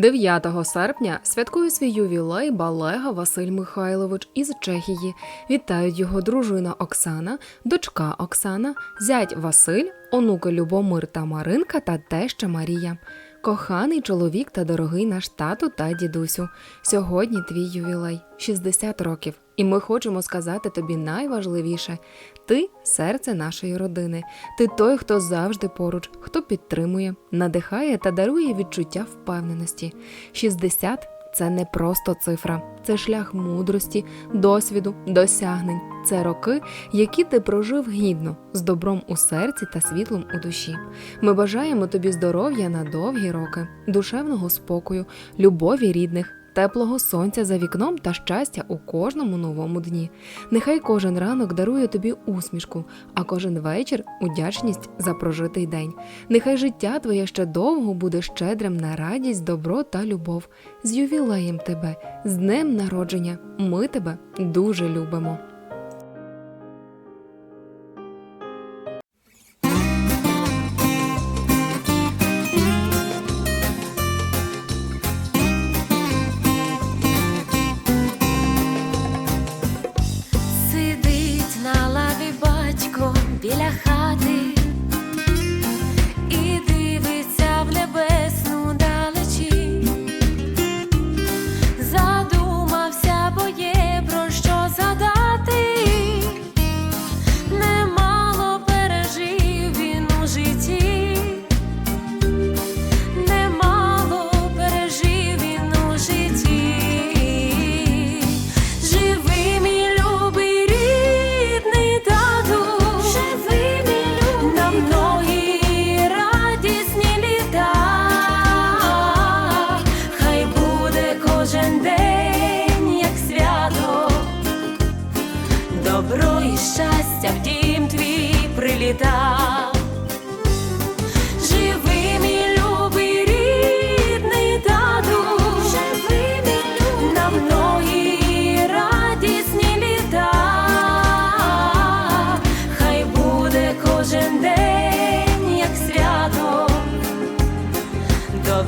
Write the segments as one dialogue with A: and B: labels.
A: 9 серпня святкує свій ювілей Балега Василь Михайлович із Чехії. Вітають його дружина Оксана, дочка Оксана, зять Василь, онуки Любомир та Маринка та теща Марія. Коханий чоловік та дорогий наш тату та дідусю. Сьогодні твій ювілей 60 років, і ми хочемо сказати тобі найважливіше: ти серце нашої родини. Ти той, хто завжди поруч, хто підтримує, надихає та дарує відчуття впевненості. 60 – це не просто цифра, це шлях мудрості, досвіду, досягнень. Це роки, які ти прожив гідно, з добром у серці та світлом у душі. Ми бажаємо тобі здоров'я на довгі роки, душевного спокою, любові рідних. Теплого сонця за вікном та щастя у кожному новому дні. Нехай кожен ранок дарує тобі усмішку, а кожен вечір удячність за прожитий день. Нехай життя твоє ще довго буде щедрим на радість, добро та любов. З ювілеєм тебе, з днем народження. Ми тебе дуже любимо.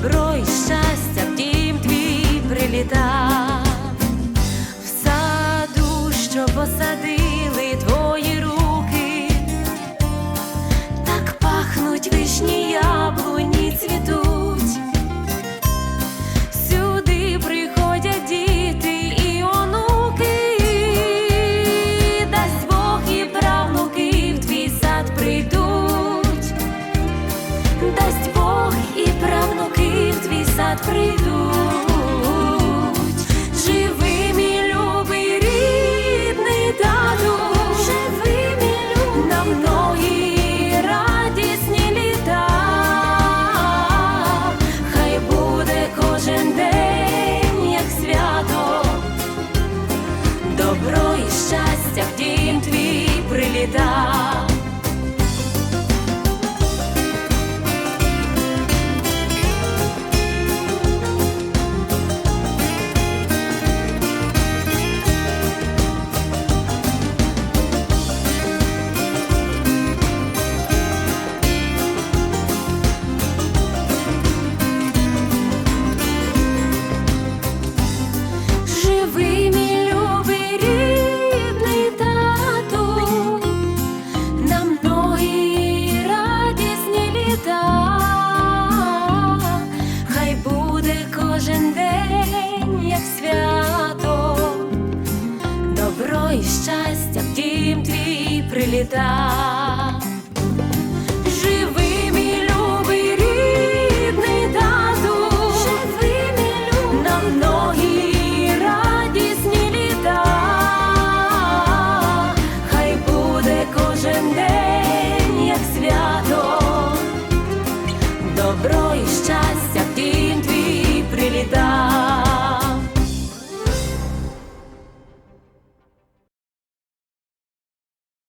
B: Добро і щастя в дім твій приліта. В саду, що посадили в прийдуть. Живи, мій любий рідний тату, живи, радісні літа. Хай буде кожен день, як свято, добро і щастя в дім твій приліта. Твій